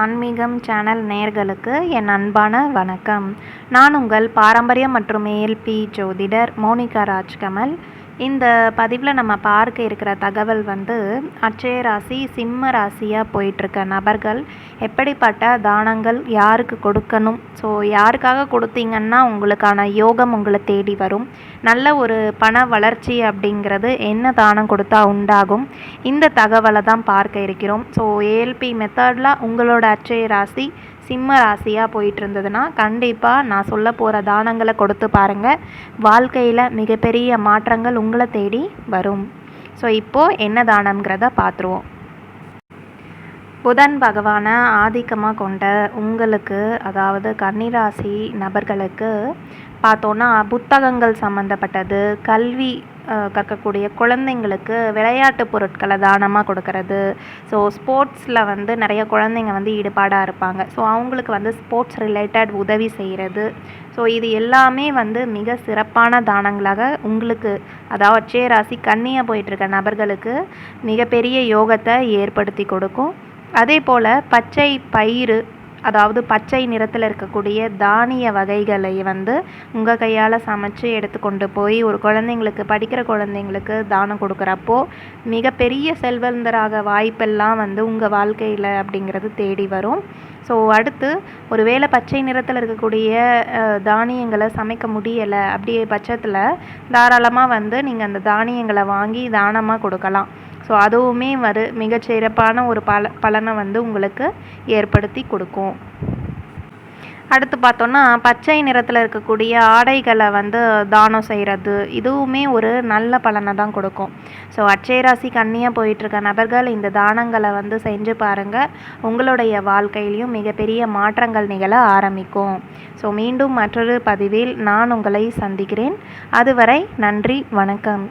ஆன்மீகம் சேனல் நேர்களுக்கு என் அன்பான வணக்கம். நான் உங்கள் பாரம்பரியம் மற்றும் ஏஎல்பி ஜோதிடர் மோனிகா ராஜ்கமல். இந்த பதிவில் நம்ம பார்க்க இருக்கிற தகவல் வந்து அட்சய ராசி சிம்ம ராசியாக போயிட்டுருக்க நபர்கள் எப்படிப்பட்ட தானங்கள் யாருக்கு கொடுக்கணும்? ஸோ யாருக்காக கொடுத்தீங்கன்னா உங்களுக்கான யோகம் உங்களை தேடி வரும். நல்ல ஒரு பண வளர்ச்சி அப்படிங்கிறது என்ன தானம் கொடுத்தா உண்டாகும்? இந்த தகவலை தான் பார்க்க இருக்கிறோம். ஸோ ஏஎல்பி மெத்தடில் உங்களோட அச்சய ராசி சிம்ம ராசியாக போயிட்டு இருந்ததுன்னா கண்டிப்பாக நான் சொல்ல போகிற தானங்களை கொடுத்து பாருங்கள் வாழ்க்கையில் மிகப்பெரிய மாற்றங்கள் உங்களை தேடி வரும். ஸோ இப்போது என்ன தானங்கிறத பார்த்துருவோம். புதன் பகவானை ஆதிக்கமாக கொண்ட உங்களுக்கு அதாவது கன்னிராசி நபர்களுக்கு பார்த்தோன்னா புத்தகங்கள் சம்மந்தப்பட்டது கல்வி கற்கக்கூடிய குழந்தைங்களுக்கு விளையாட்டு பொருட்களை தானமாக கொடுக்கறது. ஸோ ஸ்போர்ட்ஸில் வந்து நிறைய குழந்தைங்க வந்து ஈடுபாடாக இருப்பாங்க. ஸோ அவங்களுக்கு வந்து ஸ்போர்ட்ஸ் ரிலேட்டட் உதவி செய்கிறது ஸோ இது எல்லாமே வந்து மிக சிறப்பான தானங்களாக உங்களுக்கு அதாவது அச்சய ராசி கன்னியாக போயிட்டுருக்க நபர்களுக்கு மிகப்பெரிய யோகத்தை ஏற்படுத்தி கொடுக்கும். அதே போல் பச்சை பயிறு அதாவது பச்சை நிறத்தில் இருக்கக்கூடிய தானிய வகைகளை வந்து உங்கள் கையால் சமைச்சு எடுத்துக்கொண்டு போய் ஒரு குழந்தைங்களுக்கு படிக்கிற குழந்தைங்களுக்கு தானம் கொடுக்குறப்போ மிகப்பெரிய செல்வந்தராக வாய்ப்பெல்லாம் வந்து உங்கள் வாழ்க்கையில் அப்படிங்கிறது தேடி வரும். ஸோ அடுத்து ஒரு வேளை பச்சை நிறத்தில் இருக்கக்கூடிய தானியங்களை சமைக்க முடியலை அப்படியே பட்சத்தில் தாராளமாக வந்து நீங்கள் அந்த தானியங்களை வாங்கி தானமாக கொடுக்கலாம். ஸோ அதுவுமே வரு மிகச்சிறப்பான ஒரு பல பலனை வந்து உங்களுக்கு ஏற்படுத்தி கொடுக்கும். அடுத்து பார்த்தோன்னா பச்சை நிறத்தில் இருக்கக்கூடிய ஆடைகளை வந்து தானம் செய்கிறது இதுவுமே ஒரு நல்ல பலனை தான் கொடுக்கும். ஸோ அச்சை ராசி கண்ணியாக போயிட்டுருக்க நபர்கள் இந்த தானங்களை வந்து செஞ்சு பாருங்கள் உங்களுடைய வாழ்க்கையிலையும் மிகப்பெரிய மாற்றங்கள் நிகழ ஆரம்பிக்கும். ஸோ மீண்டும் மற்றொரு பதிவில் நான் உங்களை சந்திக்கிறேன். அதுவரை நன்றி வணக்கம்.